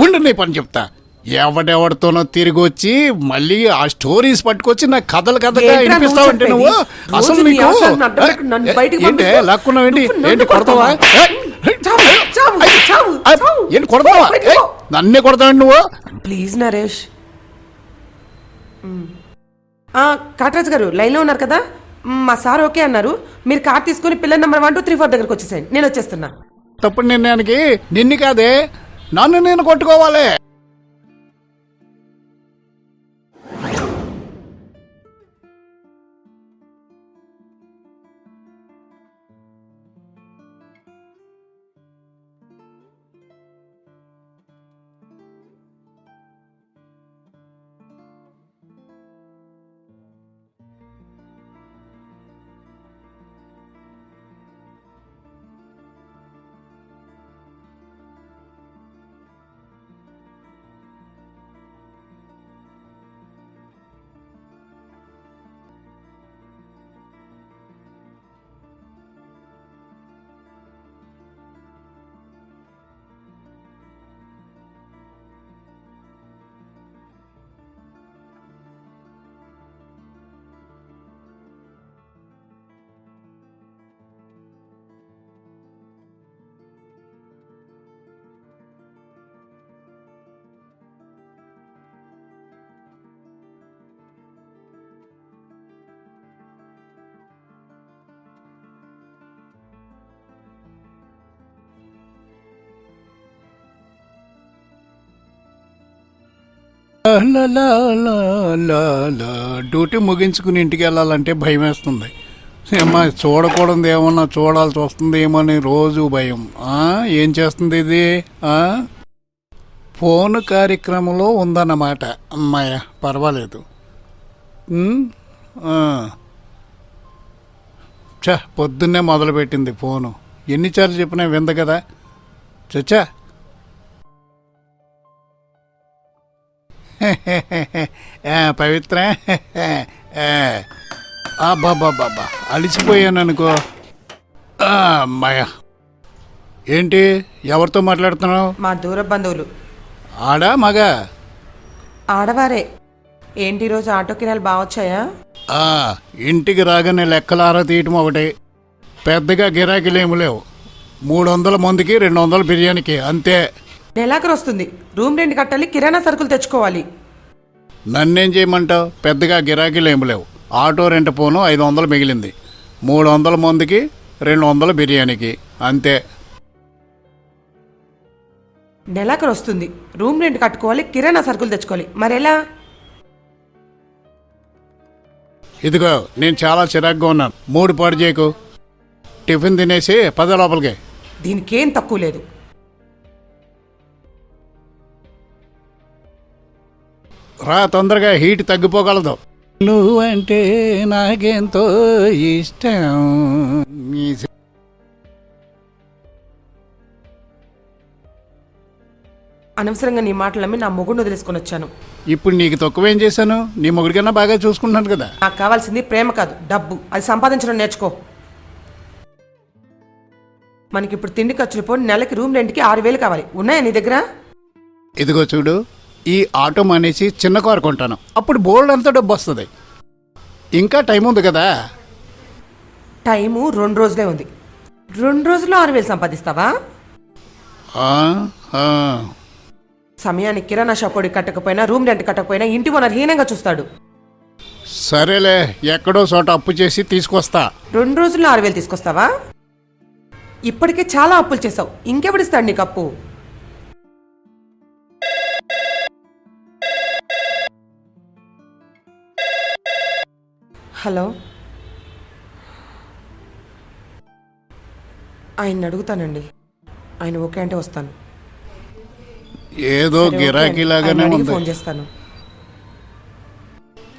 ఉండు నీ పని చెప్తా. ఎవడెవడితోనో తిరిగి వచ్చి మళ్ళీ ఆ స్టోరీస్ పట్టుకొచ్చి నా కథలు కథగా వినిపిస్తావంటే నువ్వు? అసలు నీకు ఏంటి నువ్వు నన్ను ఏంటి కొడతావా. ఏంటి కొడతావా. నన్నే కొడతావండి నువ్వు? ప్లీజ్ నరేష్. కాటరాజు గారు లైన్లో ఉన్నారు కదా? మ్, మా సార్ ఓకే అన్నారు. మీరు కార్ తీసుకుని పిల్లల number one two three four దగ్గరకు వచ్చేసేయండి. నేను వచ్చేస్తున్నా. తప్పుడు నిర్ణయానికి నిన్ను కాదే. నన్ను నేను కొట్టుకోవాలి. డ్యూటీ ముగించుకుని ఇంటికి వెళ్ళాలంటే భయం వేస్తుంది. అమ్మా చూడకూడదు ఏమన్నా చూడాల్సి వస్తుంది ఏమని రోజు భయం. ఏం చేస్తుంది ఇది? ఫోన్ కార్యక్రమంలో ఉందన్నమాట. అమ్మాయ పర్వాలేదు. చ పొద్దున్నే మొదలుపెట్టింది ఫోను. ఎన్నిసార్లు చెప్పినా వింద కదా. చచ్చా పవిత్ర. బాబా అలిసిపోయాను అనుకో. అమ్మాయ ఏంటి? ఎవరితో మాట్లాడుతున్నావు? మా దూర బంధువులు. ఆడా మగ? ఆడవారే. ఏంటి ఈరోజు ఆటో కిరాలు బాగా వచ్చాయా? ఆ, ఇంటికి రాగానే లెక్కలారా తీయటం ఒకటి. పెద్దగా గిరాకీలేమి లేవు. మూడు వందల మందికి రెండు వందల బిర్యానీకి అంతే. నెలాఖరు వస్తుంది. రూమ్ రెంట్ కట్టాలి కిరాణా సరుకులు తెచ్చుకోవాలి. నన్నేం చేయమంటావు? పెద్దగా గిరాకీలేమి లేవు. ఆటో రెంట్ పోను ఐదు వందలు మిగిలింది. మూడు వందల మందికి రెండు వందల బిర్యానీకి. అంతే. నెలాఖరు వస్తుంది. రూమ్ రెంట్ కట్టుకోవాలి కిరాణా సరుకులు తెచ్చుకోవాలి. మరెలా? ఇదిగో నేను చాలా చిరాగ్గా ఉన్నాను. మూడు పాడు చేయకు. టిఫిన్ తినేసి పద లోపలికి. దీనికేం తక్కువ లేదు. రా తొందరగా హీట్ తగ్గిపోగలదు. నువ్వంటే నాకెంతో ఇష్టం. అనవసరంగా నీ మాటలమ్మి నా మొగుడిని వదిలేసుకొని వచ్చాను. ఇప్పుడు నీకు తక్కువేం చేశాను? నీ మొగుడికన్నా బాగా చూసుకుంటున్నాను కదా. నాకు కావాల్సింది ప్రేమ కాదు డబ్బు. అది సంపాదించడం నేర్చుకో. మనకి ఇప్పుడు తిండి ఖర్చులు పోయి నెలకి రూమ్ రెంట్కి ఆరు వేలు కావాలి. ఉన్నాయా నీ దగ్గర? ఇదిగో చూడు ఈ ఆటో మానేసి చిన్న కారు కొంటాను. అప్పుడు బోల్డ్ అంతా డబ్బు వస్తుంది. ఇంకా టైం ఉంది కదా? టైము రెండు రోజులే ఉంది. రెండు రోజుల్లో ఆరు వేలు సంపాదిస్తావా? ఆ, ఆ. సమయానికి కిరాణా షాప్ వాడికి కట్టకపోయినా రూమ్ రెంట్ కట్టకపోయినా ఇంటి ఓనర్ హీనంగా చూస్తాడు. సరేలే ఎక్కడో చోట అప్పు చేసి తీసుకొస్తా. రెండు రోజుల్లో ఆరు వేలు తీసుకొస్తావా? ఇప్పటికే చాలా అప్పులు చేసావు ఇంకెవడిస్తాడు నీకు అప్పు? హలో. ఆయన అడుగుతానండి. ఆయన ఓకే అంటే వస్తాను. ఏదో ఆయన అడిగి ఉంది. ఫోన్ చేస్తాను.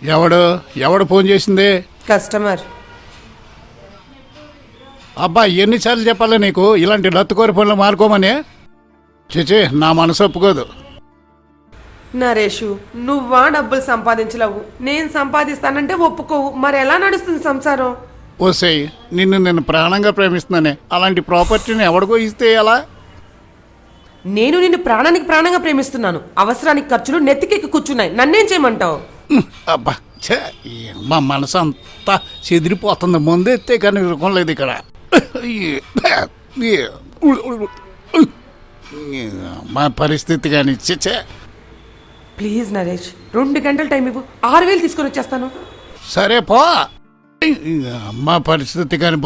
ఎవడు? ఎవడు ఫోన్ చేసింది? కస్టమర్. అబ్బా ఎన్నిసార్లు చెప్పాలి నీకు? ఇలాంటి లత్తుకోరి పనులు మారుకోమని చిచి నా మనసు ఒప్పుకోదు. నరేషు నువ్వా డబ్బులు సంపాదించలేవు నేను సంపాదిస్తానంటే ఒప్పుకోవు మరి ఎలా నడుస్తుంది సంసారం ఓసేయ్ నిన్ను నేను ప్రాణంగా ప్రేమిస్తున్నానే అలాంటి ప్రాపర్టీని ఎవడికో ఇస్తే ఎలా నేను నిన్ను ప్రాణానికి ప్రాణంగా ప్రేమిస్తున్నాను అవసరానికి ఖర్చులు నెత్తికెక్కి కూర్చున్నాయి నన్నేం చేయమంటావు అబ్బా ఛే, మా మనసు అంతా చెదిరిపోతుంది ముందెత్తే కానీ లేదు ఇక్కడ మా పరిస్థితి కానీ చే ప్లీజ్ నరేష్ రెండు గంటల టైం ఇవ్వు. ఆరు వేలు తీసుకొని వచ్చేస్తాను. సరే పో. ఈ, మా పరిస్థితి కానీ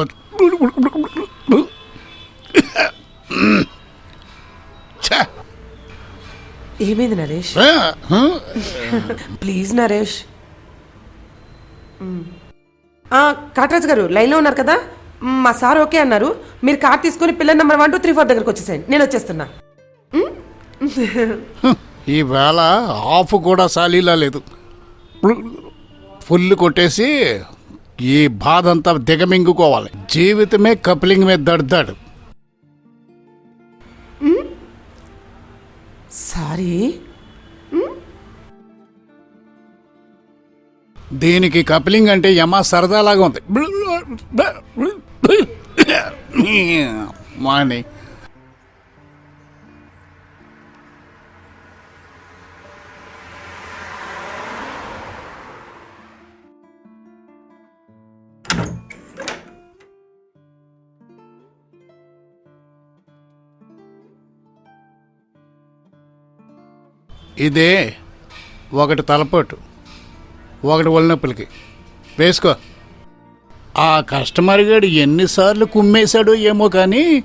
ఏమైంది నరేష్? ప్లీజ్ నరేష్. కాటరాజు గారు లైన్లో ఉన్నారు కదా? మ్, మా సార్ ఓకే అన్నారు. మీరు కార్ తీసుకొని పిల్లల number one two three four దగ్గరకు వచ్చేసేయండి. నేను వచ్చేస్తున్నా. ఈ వేళ ఆఫ్ కూడా సాలీలా లేదు. ఫుల్ కొట్టేసి ఈ బాధ అంతా దిగమింగుకోవాలి. జీవితమే కప్లింగ్ మీద దడదాడు. సారీ? దీనికి కప్లింగ్ అంటే యమ సరదాలాగా ఉంది. మాని ఇదే ఒకటి తలపోటు ఒకటి ఒళ్ళనొప్పులకి వేసుకో. ఆ కస్టమర్ గడు ఎన్నిసార్లు కుమ్మేశాడో ఏమో కానీ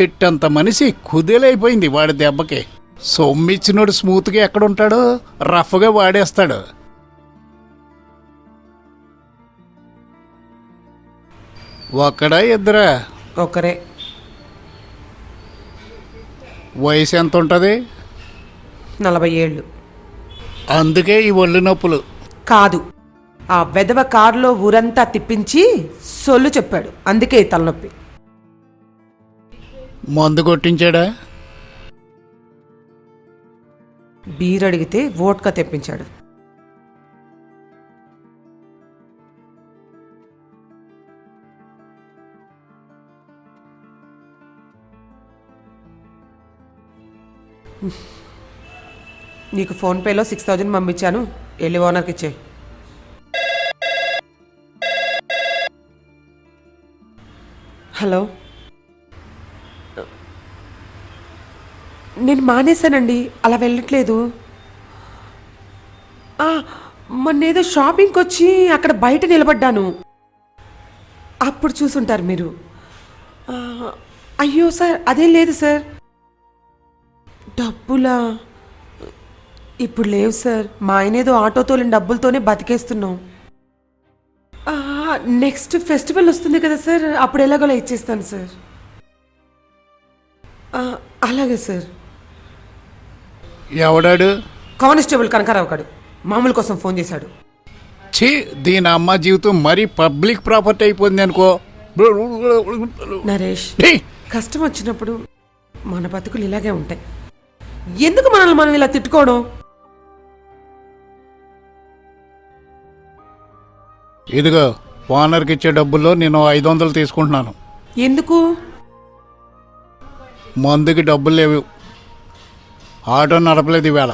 చెట్టంత మనిషి కుదేలైపోయింది వాడి దెబ్బకి. సొమ్మిచ్చినోడు స్మూత్గా ఎక్కడుంటాడో రఫ్గా వాడేస్తాడు. ఒక్కడా ఇద్దరా? ఒకరే వయసు ఎంత ఉంటుంది నలభై ఏళ్ళు. అందుకే ఈ ఒళ్ళు నొప్పులు. కాదు. ఆ వెధవ కారులో ఊరంతా తిప్పించి సొల్లు చెప్పాడు. అందుకే ఈ తలనొప్పి. మందు కొట్టించాడా? బీర్ అడిగితే వోట్కా తెప్పించాడు. నీకు ఫోన్పేలో సిక్స్ థౌజండ్ పంపించాను. వెళ్ళి ఓనర్కి ఇచ్చే. హలో. నేను మానేశానండి. అలా వెళ్ళట్లేదు. మొన్నేదో షాపింగ్కి వచ్చి అక్కడ బయట నిలబడ్డాను. అప్పుడు చూసుంటారు మీరు. అయ్యో సార్ అదేం లేదు సార్. డబ్బులా? ఇప్పుడు లేవు సార్. మా ఆయన ఏదో ఆటో తోలిన డబ్బులతోనే బతికేస్తున్నాం. నెక్స్ట్ ఫెస్టివల్ వస్తుంది కదా సార్. అప్పుడు ఎలాగోలా ఇచ్చేస్తాను సార్. అలాగే సార్. ఎవడాడు? కానిస్టేబుల్ కనకారావు గారు మామూలు కోసం ఫోన్ చేశాడు. ఛీ దీని అమ్మ జీవితం మరీ పబ్లిక్ ప్రాపర్టీ అయిపోయింది అనుకో. నరేష్ కష్టం వచ్చినప్పుడు మన బతుకులు ఇలాగే ఉంటాయి. ఎందుకు మనల్ని మనం ఇలా తిట్టుకోవడం? ఇదిగో ఓనర్కి ఇచ్చే డబ్బుల్లో నేను ఐదు వందలు తీసుకుంటున్నాను. ఎందుకు? మందుకి డబ్బులు లేవు. ఆటో నడపలేదు ఈవేళ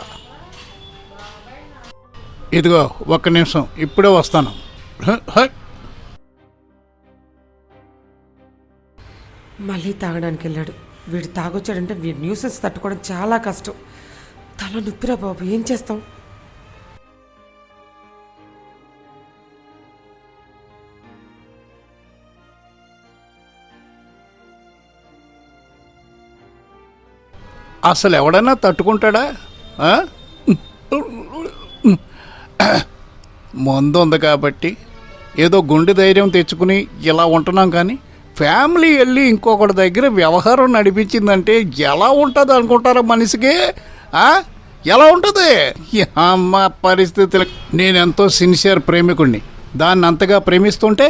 ఇదిగో ఒక్క నిమిషం ఇప్పుడే వస్తాను. మళ్ళీ తాగడానికి వెళ్ళాడు. వీడు తాగొచ్చాడంటే వీడి న్యూసెస్ తట్టుకోవడం చాలా కష్టం. తల నొప్పిరా బాబు ఏం చేస్తాం? అసలు ఎవడన్నా తట్టుకుంటాడా? మందు ఉంది కాబట్టి ఏదో గుండె ధైర్యం తెచ్చుకుని ఇలా ఉంటున్నాం కానీ ఫ్యామిలీ వెళ్ళి ఇంకొకటి దగ్గర వ్యవహారం నడిపించిందంటే ఎలా ఉంటుంది అనుకుంటారా మనిషికి? ఎలా ఉంటుంది? అమ్మ పరిస్థితులు. నేనెంతో సిన్సియర్ ప్రేమికుణ్ణి. దాన్ని అంతగా ప్రేమిస్తుంటే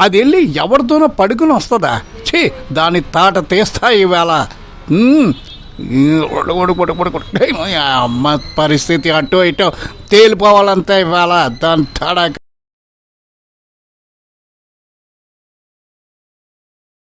అది వెళ్ళి ఎవరితోనో పడుకుని వస్తుందా? ఛీ దాని తాట తీస్తా ఈవేళ. అమ్మ పరిస్థితి అటు ఇటు తేలిపోవాలంతా ఇవాళ దాని తడక